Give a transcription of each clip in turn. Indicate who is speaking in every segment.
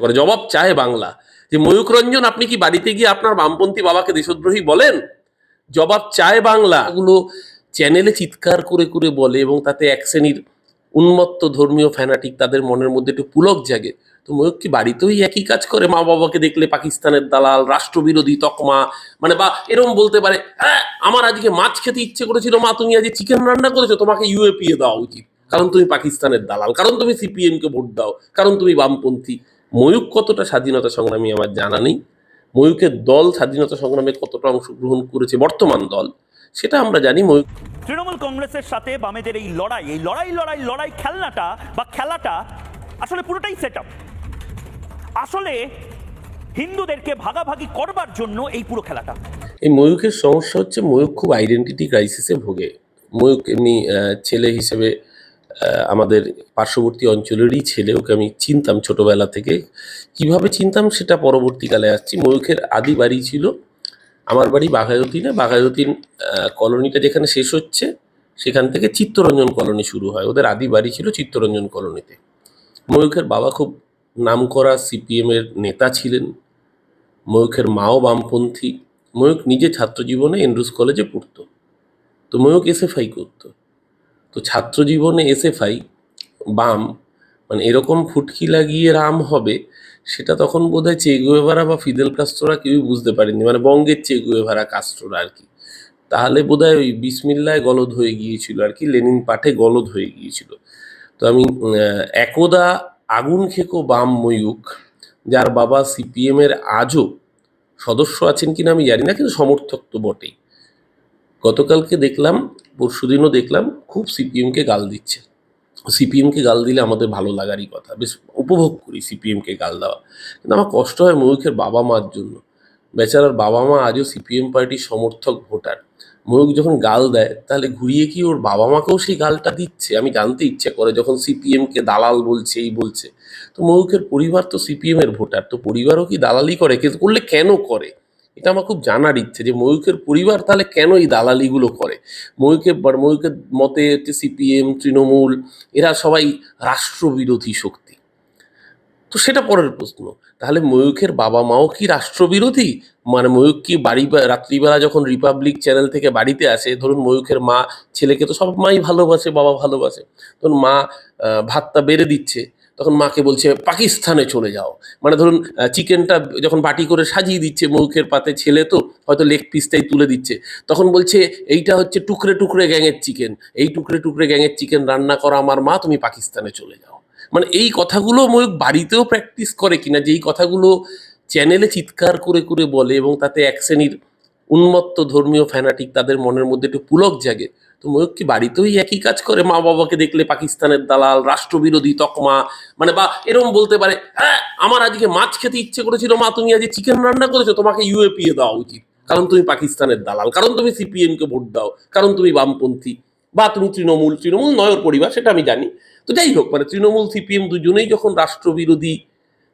Speaker 1: করে জবাব চায় বাংলা। যে ময়ূক রঞ্জন, আপনি কি বাড়িতে গিয়ে আপনার বামপন্থী বাবাকে দেশদ্রোহী বলেন? জবাব চায় বাংলা। এগুলো চ্যানেলে চিৎকার করে করে বলে এবং তাতে এক শ্রেণির উন্মত্ত ধর্মীয় ফ্যানাটিক তাদের মনের মধ্যে একটু পুলক জাগে। তো ময়ূক কি বাড়িতেই একই কাজ করে? মা বাবাকে দেখলে পাকিস্তানের দালাল, রাষ্ট্রবিরোধী তকমা মানে বা এরকম বলতে পারে হ্যাঁ আমার আজকে মাছ খেতে ইচ্ছে করেছিল, মা তুমি আজকে চিকেন রান্না করেছ, তোমাকে ইউএপিএ দেওয়া উচিত। কারণ তুমি পাকিস্তানের দালাল, কারণ তুমি সিপিএমকে ভোট দাও, কারণ তুমি বামপন্থী। ময়ূক কতটা স্বাধীনতা সংগ্রামী আমার জানা নেই। ময়ূকের দল স্বাধীনতা সংগ্রামে কতটা অংশগ্রহণ করেছে বর্তমান দল সেটা আমরা জানি। ময়ূক
Speaker 2: তৃণমূল কংগ্রেসের সাথে বামেদের এই লড়াই এই লড়াই লড়াই লড়াই খেলনাটা বা খেলাটা আসলে পুরোটাই সেট আসলে হিন্দুদেরকে ভাগাভাগি করবার জন্য এই পুরো খেলাটা।
Speaker 1: এই ময়ূকের সমস্যা হচ্ছে ময়ূক খুব আইডেন্টিটি ক্রাইসিসে ভোগে। ময়ূক এমনি ছেলে হিসেবে আমাদের পার্শ্ববর্তী অঞ্চলেরই ছেলে, ওকে আমি চিনতাম ছোটোবেলা থেকে। কীভাবে চিনতাম সেটা পরবর্তীকালে আসছি। ময়ূখের আদি বাড়ি ছিল। আমার বাড়ি বাঘায়তিনে বাঘায়তিন কলোনিটা যেখানে শেষ হচ্ছে, সেখান থেকে চিত্তরঞ্জন কলোনি শুরু হয়। ওদের আদি বাড়ি ছিল চিত্তরঞ্জন কলোনিতে। ময়ূখের বাবা খুব নামকরা সিপিএমের নেতা ছিলেন। ময়ূকের মাও বামপন্থী। ময়ূখ নিজে ছাত্রজীবনে এন্ড্রুস কলেজে পড়তো। তো ময়ূক এসএফআই করতো। তো ছাত্র জীবনে এসএফআই, বাম মানে এরকম ফুটকি লাগিয়ে রাম হবে, সেটা তখন বোধ বোধহয় চেগুয়েভারা বা ফিদেল কাস্ট্রোরা কেউই বুঝতে পারেনি মানে বঙ্গের চেগুয়েভারা কাস্ট্রোরা আর কি। তাহলে বোধহয় ওই বিসমিল্লায় গলদ হয়ে গিয়েছিল আর কি, লেনিন পাঠে গলদ হয়ে গিয়েছিল। তো আমি একদা আগুন খেকো বাম ময়ূক যার বাবা সিপিএমের আজও সদস্য আছেন কিনা আমি জানি না, কিন্তু সমর্থক তো বটেই। গতকালকে দেখলাম পরশুদিনও দেখলাম খুব সিপিএমকে গাল দিচ্ছে। সিপিএমকে গাল দিলে আমাদের ভালো লাগারই কথা। বেশ উপভোগ করি সিপিএমকে গাল দেওয়া। কিন্তু আমার কষ্ট হয় ময়ূখের বাবা মার জন্য। বেচারার বাবা মা আজও সিপিএম পার্টির সমর্থক, ভোটার। ময়ূক যখন গাল দেয়, তাহলে ঘুরিয়ে কি ওর বাবা মাকেও সেই গালটা দিচ্ছে? আমি জানতে ইচ্ছে করে যখন সিপিএমকে দালাল বলছে, এই বলছে। তো ময়ূকের পরিবার তো সিপিএমের ভোটার। তো পরিবারও কি দালালি করে? করলে কেন করে? এটা আমার খুব জানার ইচ্ছে যে ময়ূকের পরিবার তাহলে কেন এই দালালিগুলো করে? ময়ূকের ময়ূকের মতে হচ্ছে সিপিএম, তৃণমূল, এরা সবাই রাষ্ট্রবিরোধী শক্তি। তো সেটা পরের প্রশ্ন, তাহলে ময়ূকের বাবা মাও কি রাষ্ট্রবিরোধী? মানে ময়ূক কি বাড়ি রাত্রিবেলা যখন রিপাবলিক চ্যানেল থেকে বাড়িতে আসে, ধরুন ময়ূকের মা ছেলেকে তো সব মাই ভালোবাসে, বাবা ভালোবাসে তখন মা ভাতটা বেড়ে দিচ্ছে তখন মাকে বলছে, পাকিস্তানে চলে যাও। মানে ধরুন চিকেনটা যখন বাটি করে সাজিয়ে দিচ্ছে ময়ূকের পাতে ছেলে তো, হয়তো লেগ পিসটাই তুলে দিচ্ছে। তখন বলছে, এইটা হচ্ছে টুকরে টুকরে গ্যাংয়ের চিকেন। এই টুকরে টুকরে গ্যাংয়ের চিকেন রান্না করা আমার মা, তুমি পাকিস্তানে চলে যাও। মানে এই কথাগুলো ময়ূক বাড়িতেও প্র্যাকটিস করে কিনা, যেই কথাগুলো চ্যানেলে চিৎকার করে করে বলে এবং তাতে এক শ্রেণির উন্মত্ত ধর্মীয় ফ্যানাটিক তাদের মনের মধ্যে একটু পুলক জাগে তো ময়ূক কি বাড়িতেই একই কাজ করে? মা বাবাকে দেখলে পাকিস্তানের দালাল, রাষ্ট্রবিরোধী তকমা মানে বা এরকম বলতে পারে হ্যাঁ আমার আজকে মাছ খেতে ইচ্ছে করেছিল, মা, তুমি আজকে চিকেন রান্না করেছ, তোমাকে ইউএপিএ দেওয়া উচিত। কারণ তুমি পাকিস্তানের দালাল, কারণ তুমি সিপিএম কে ভোট দাও, কারণ তুমি বামপন্থী, বা তুমি তৃণমূল তৃণমূল নয়র পরিবার, সেটা আমি জানি। তো যাই হোক মানে তৃণমূল সিপিএম দুজনেই যখন রাষ্ট্রবিরোধী,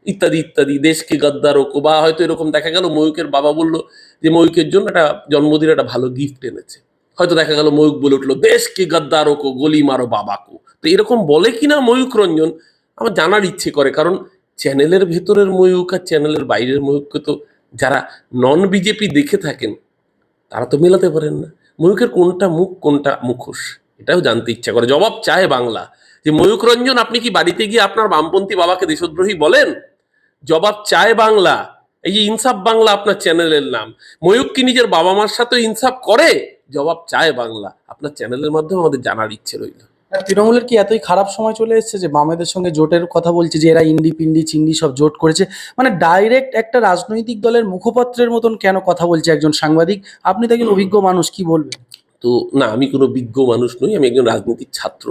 Speaker 1: ইত্যাদি ইত্যাদি, দেশকে গদ্দারক বা হয়তো এরকম দেখা গেল, ময়ূকের বাবা বলল যে ময়ূকের জন্য একটা জন্মদিনে, একটা ভালো গিফট এনেছে। হয়তো দেখা গেল ময়ূক বলে উঠল, বেশ দেশকে গদ্দারকো, গলি মারো বাবাকো। তো এরকম বলে কিনা ময়ূক রঞ্জন, আমার জানার ইচ্ছে করে। কারণ চ্যানেলের ভেতরের ময়ূক আর চ্যানেলের বাইরের ময়ূককে তো যারা নন বিজেপি দেখে থাকেন, তারা তো মেলাতে পারেন না। ময়ূকের কোনটা মুখ, কোনটা মুখোশ, এটাও জানতে ইচ্ছা করে। জবাব চায় বাংলা। যে ময়ূক রঞ্জন, আপনি কি বাড়িতে গিয়ে আপনার বামপন্থী বাবাকে দেশদ্রোহী বলেন? জবাব চায় বাংলা। এই যে ইনসাফ বাংলা আপনার চ্যানেলের নাম। ময়ূক কি নিজের বাবা মার সাথে ইনসাফ করে? জবাব চায় বাংলা। আপনার চ্যানেলের মাধ্যমে আমাদের জানার ইচ্ছে রইল।
Speaker 3: তৃণমূলের কি এতই খারাপ সময় চলে এসেছে যে বামেদের সঙ্গে জোটের কথা বলছে যে এরা ইন্ডি পিন্ডি চিন্ডি সব জোট করেছে? মানে ডাইরেক্ট একটা রাজনৈতিক দলের মুখপত্রের মতন কেন কথা বলছে একজন সাংবাদিক? আপনি তো একজন অভিজ্ঞ মানুষ কি বলবেন?
Speaker 1: তো না আমি কোনো বিজ্ঞ মানুষ নই আমি একজন রাজনীতির ছাত্র।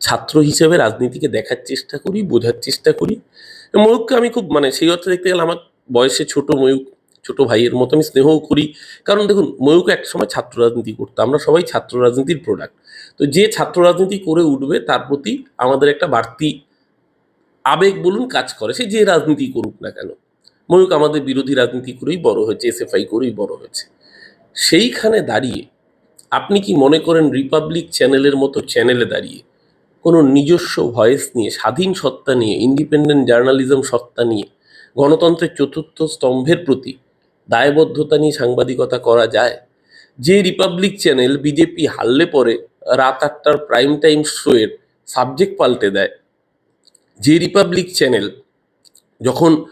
Speaker 1: ছাত্র হিসেবে রাজনীতিকে দেখার চেষ্টা করি বোঝার চেষ্টা করি। ময়ূককে আমি খুব মানে সেই অর্থে দেখতে গেলে আমার বয়সে ছোট ময়ূক ছোট ভাইয়ের মতো আমি স্নেহও করি। কারণ দেখুন ময়ূক এক সময় ছাত্র রাজনীতি করতো আমরা সবাই ছাত্র রাজনীতির প্রোডাক্ট তো যে ছাত্র রাজনীতি করে উঠবে, তার প্রতি আমাদের একটা বাড়তি আবেগ বলুন, কাজ করে। সে যে রাজনীতি করুক না কেন। ময়ূক আমাদের বিরোধী রাজনীতি করেই বড় হয়েছে এসএফআই করেই বড় হয়েছে। সেইখানে দাঁড়িয়ে আপনি কি মনে করেন রিপাবলিক চ্যানেলের মতো চ্যানেলে দাঁড়িয়ে কোনো নিজস্ব ভয়েস নিয়ে, স্বাধীন সত্তা নিয়ে ইন্ডিপেন্ডেন্ট জার্নালিজম সত্তা নিয়ে, গণতন্ত্রের চতুর্থ স্তম্ভের প্রতি দায়বদ্ধতা নিয়ে সাংবাদিকতা করা যায়। যে রিপাবলিক চ্যানেল বিজেপি হারলে পরে রাত আটটার প্রাইম টাইম শোয়ের সাবজেক্ট পাল্টে দেয়। যে রিপাবলিক চ্যানেল যখন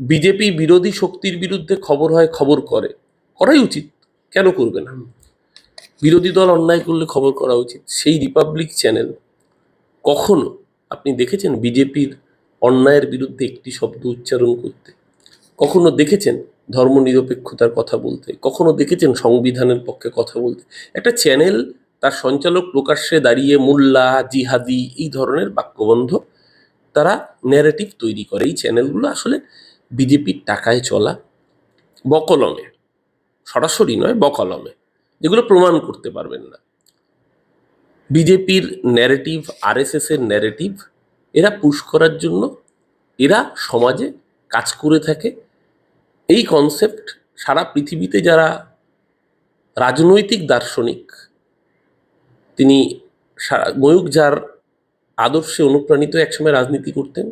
Speaker 1: বিজেপি বিরোধী শক্তির বিরুদ্ধে খবর হয়, খবর করে, করাই উচিত। কেন করবে না? বিরোধী দল অন্যায় করলে খবর করা উচিত। সেই রিপাবলিক চ্যানেল কখনো, আপনি দেখেছেন বিজেপির অন্যায়ের বিরুদ্ধে একটি শব্দ উচ্চারণ করতে? কখনো দেখেছেন? ধর্মনিরপেক্ষতার কথা বলতে, কখনো দেখেছেন সংবিধানের পক্ষে কথা বলতে? একটা চ্যানেল তার সঞ্চালক প্রকাশ্যে দাঁড়িয়ে মোল্লা, জিহাদি এই ধরনের বাক্যবন্ধ তারা ন্যারেটিভ তৈরি করে। এই চ্যানেলগুলো আসলে বিজেপির টাকায় চলা, বকলমে, সরাসরি নয়, বকলমে, যেগুলো প্রমাণ করতে পারবেন না। বিজেপির ন্যারেটিভ আরএসএস এর ন্যারেটিভ এরা পুশ করার জন্য, এরা সমাজে কাজ করে থাকে এই কনসেপ্ট সারা পৃথিবীতে যারা রাজনৈতিক দার্শনিক তিনি ময়ূক যার আদর্শে অনুপ্রাণিত একসময় রাজনীতি করতেন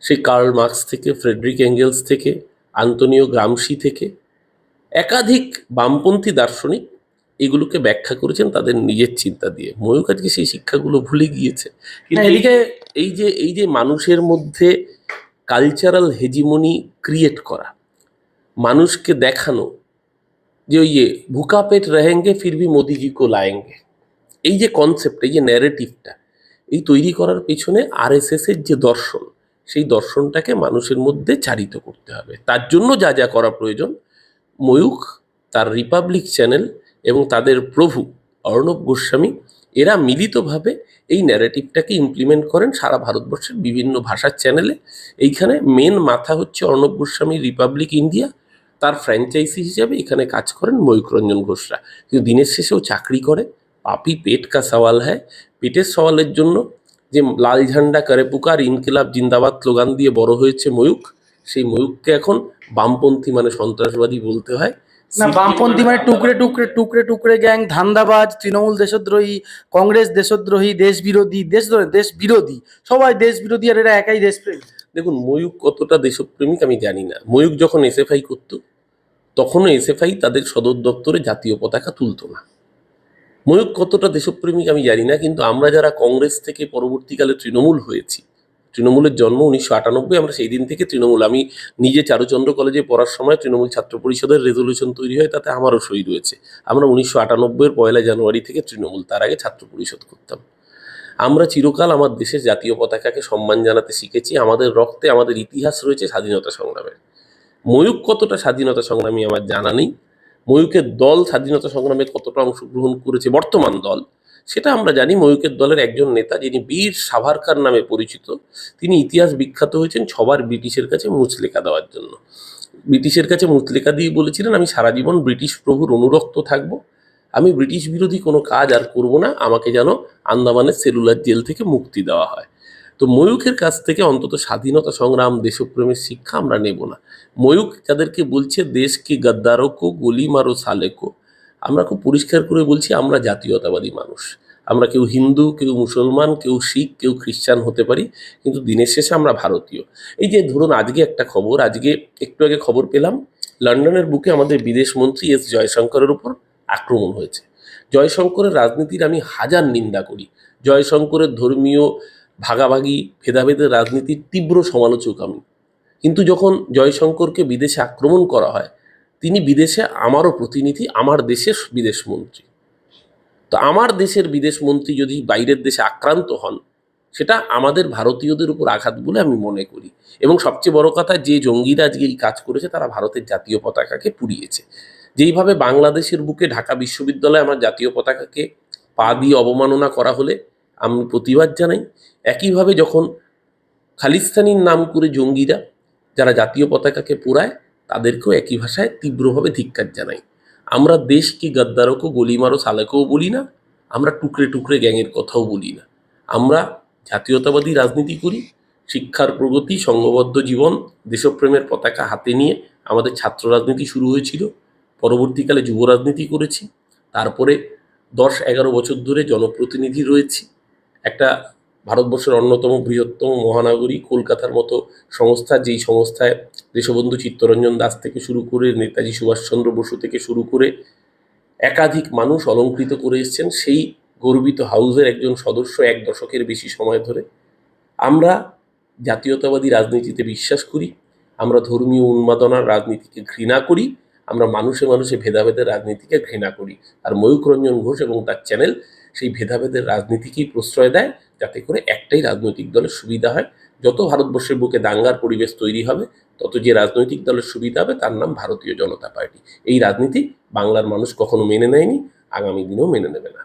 Speaker 1: সেই কার্ল মার্কস থেকে ফ্রেডরিক অ্যাঙ্গেলস থেকে আন্তনিও গ্রামসি থেকে একাধিক বামপন্থী দার্শনিক এগুলোকে ব্যাখ্যা করেছেন তাদের নিজের চিন্তা দিয়ে। ময়ূক আজকে সেই শিক্ষাগুলো ভুলে গিয়েছে। কিন্তু
Speaker 3: হ্যাঁ, এদিকে
Speaker 1: এই যে এই যে মানুষের মধ্যে কালচারাল হেজিমনি ক্রিয়েট করা মানুষকে দেখানো যে ওই যে ভুকা পেট রহেঙ্গে, ফির মোদিজি কো লায়েঙ্গে। এই যে কনসেপ্ট এই যে ন্যারেটিভটা এই তৈরি করার পেছনে আরএসএস এর যে দর্শন, সেই দর্শনটাকে মানুষের মধ্যে চারিত করতে হবে। তার জন্য যা যা করা প্রয়োজন, ময়ূখ, তার রিপাবলিক চ্যানেল এবং তাদের প্রভু অর্ণব গোস্বামী এরা মিলিতভাবে এই ন্যারেটিভটাকে ইমপ্লিমেন্ট করেন সারা ভারতবর্ষের বিভিন্ন ভাষার চ্যানেলে এইখানে মেন মাথা হচ্ছে অর্ণব গোস্বামী রিপাবলিক ইন্ডিয়া তার ফ্র্যাঞ্চাইজি হিসাবে এখানে কাজ করেন ময়ূক রঞ্জন ঘোষরা। কিন্তু দিনের শেষেও চাকরি করে, পাপি পেট কা সওয়াল হ্যায়। পেটের সওয়ালের জন্য যে লাল ঝান্ডা, করে পুকার, ইনকিলাব, জিন্দাবাদ স্লোগান দিয়ে বড় হয়েছে ময়ূক সেই ময়ূককে এখন বামপন্থী মানে সন্ত্রাসবাদী বলতে হয়।
Speaker 3: না বামপন্থী মানে টুকরে টুকরে টুকরে টুকরে গ্যাং ধান্দাবাজ তৃণমূল দেশদ্রোহী কংগ্রেস দেশদ্রোহী দেশ বিরোধী দেশ দেশ বিরোধী সবাই দেশ বিরোধী আর এরা একাই দেশপ্রেমী।
Speaker 1: দেখুন ময়ূক কতটা দেশপ্রেমিক আমি জানি না। ময়ূক যখন এসএফআই করতো তখনও এসএফআই তাদের সদর দপ্তরে জাতীয় পতাকা তুলতো না। ময়ূক কতটা দেশপ্রেমিক আমি জানি না কিন্তু আমরা যারা কংগ্রেস থেকে পরবর্তীকালে তৃণমূল হয়েছি তৃণমূলের জন্ম উনিশশো আটানব্বই, আমরা সেই দিন থেকে তৃণমূল। আমি নিজে চারুচন্দ্র কলেজে পড়ার সময় তৃণমূল ছাত্র পরিষদের রেজলিউশন তৈরি হয়, তাতে আমারও সই রয়েছে। আমরা উনিশশো আটানব্বইয়ের পয়লা জানুয়ারি থেকে তৃণমূল, তার আগে ছাত্র পরিষদ করতাম। আমরা চিরকাল আমার দেশের জাতীয় পতাকাকে সম্মান জানাতে শিখেছি, আমাদের রক্তে আমাদের ইতিহাস রয়েছে স্বাধীনতা সংগ্রামের। ময়ূক কতটা স্বাধীনতা সংগ্রামী আমার জানা নেই। ময়ূকের দল স্বাধীনতা সংগ্রামে কতটা অংশগ্রহণ করেছে, বর্তমান দল সেটা আমরা জানি ময়ূকের দলের একজন নেতা যিনি বীর সাভারকার নামে পরিচিত। তিনি ইতিহাস বিখ্যাত হয়েছেন সবার ব্রিটিশের কাছে মুচলেখা দেওয়ার জন্য। ব্রিটিশের কাছে মুচলেখা দিয়ে বলেছিলেন, আমি সারা জীবন ব্রিটিশ প্রভুর অনুরক্ত থাকব। আমি ব্রিটিশ বিরোধী কোনো কাজ আর করব না। আমাকে যেন আন্দামানের সেলুলার জেল থেকে মুক্তি দেওয়া হয়। তো ময়ূকের কাছ থেকে অন্তত স্বাধীনতা সংগ্রাম, দেশপ্রেমের শিক্ষা আমরা নেব না। ময়ূক যাদেরকে বলছে দেশ কি গদ্দারকো গলি মারো সালেকো। আমরা খুব পরিষ্কার করে বলছি, আমরা জাতীয়তাবাদী মানুষ। আমরা কেউ হিন্দু, কেউ মুসলমান, কেউ শিখ, কেউ খ্রিস্টান হতে পারি, কিন্তু দিনের শেষে আমরা ভারতীয়। এই যে ধরুন, আজকে একটা খবর, আজকে একটু আগে খবর পেলাম, লন্ডনের বুকে আমাদের বিদেশ মন্ত্রী এস জয়শঙ্করের উপর আক্রমণ হয়েছে। জয়শঙ্করের রাজনীতির আমি হাজার নিন্দা করি। জয়শঙ্করের ধর্মীয় ভাগাভাগি, ভেদাভেদের রাজনীতির তীব্র সমালোচক আমি। কিন্তু যখন জয়শঙ্করকে বিদেশে আক্রমণ করা হয় তিনি বিদেশে, আমারও প্রতিনিধি, আমার দেশের বিদেশ মন্ত্রী। তো আমার দেশের বিদেশ মন্ত্রী যদি বাইরের দেশে আক্রান্ত হন, সেটা আমাদের ভারতীয়দের উপর আঘাত বলে আমি মনে করি। এবং সবচেয়ে বড় কথা, যে জঙ্গিরা আজকে এই কাজ করেছে, তারা ভারতের জাতীয় পতাকাকে পুড়িয়েছে। যেইভাবে বাংলাদেশের বুকে ঢাকা বিশ্ববিদ্যালয়ে আমার জাতীয় পতাকাকে পা দিয়ে অবমাননা করা হলে, আমি প্রতিবাদ জানাই। একইভাবে যখন খালিস্তানির নাম করে জঙ্গিরা, যারা জাতীয় পতাকাকে পোড়ায় তাদেরকেও একই ভাষায় তীব্রভাবে ধিক্কার জানাই। আমরা দেশকে গদ্দারকও গলিমারও সালেকেও বলি না? আমরা টুকরে টুকরে গ্যাংয়ের কথাও বলি না। আমরা জাতীয়তাবাদী রাজনীতি করি, শিক্ষার প্রগতি, সংঘবদ্ধ জীবন, দেশপ্রেমের পতাকা হাতে নিয়ে আমাদের ছাত্র রাজনীতি শুরু হয়েছিল। পরবর্তীকালে যুব রাজনীতি করেছি। তারপরে দশ এগারো বছর ধরে জনপ্রতিনিধি রয়েছি। একটা ভারতবর্ষের অন্যতম বৃহত্তম মহানগরী কলকাতার মতো সংস্থা, যেই সংস্থায় দেশবন্ধু চিত্তরঞ্জন দাস থেকে শুরু করে নেতাজি সুভাষচন্দ্র বসু থেকে শুরু করে একাধিক মানুষ অলঙ্কৃত করে এসেছেন, সেই গর্বিত হাউসের একজন সদস্য এক দশকের বেশি সময় ধরে। আমরা জাতীয়তাবাদী রাজনীতিতে বিশ্বাস করি, আমরা ধর্মীয় উন্মাদনার রাজনীতিকে ঘৃণা করি, আমরা মানুষে মানুষে ভেদাভেদের রাজনীতিকে ঘৃণা করি। আর ময়ূক রঞ্জন ঘোষ এবং তার চ্যানেল সেই ভেদাভেদের রাজনীতিকেই প্রশ্রয় দেয়, যাতে করে একটাই রাজনৈতিক দলের সুবিধা হয়। যত ভারতবর্ষের বুকে দাঙ্গার পরিবেশ তৈরি হবে, তত যে রাজনৈতিক দলের সুবিধা হবে, তার নাম ভারতীয় জনতা পার্টি। এই রাজনীতি বাংলার মানুষ কখনো মেনে নেয়নি, আগামী দিনেও মেনে নেবে না।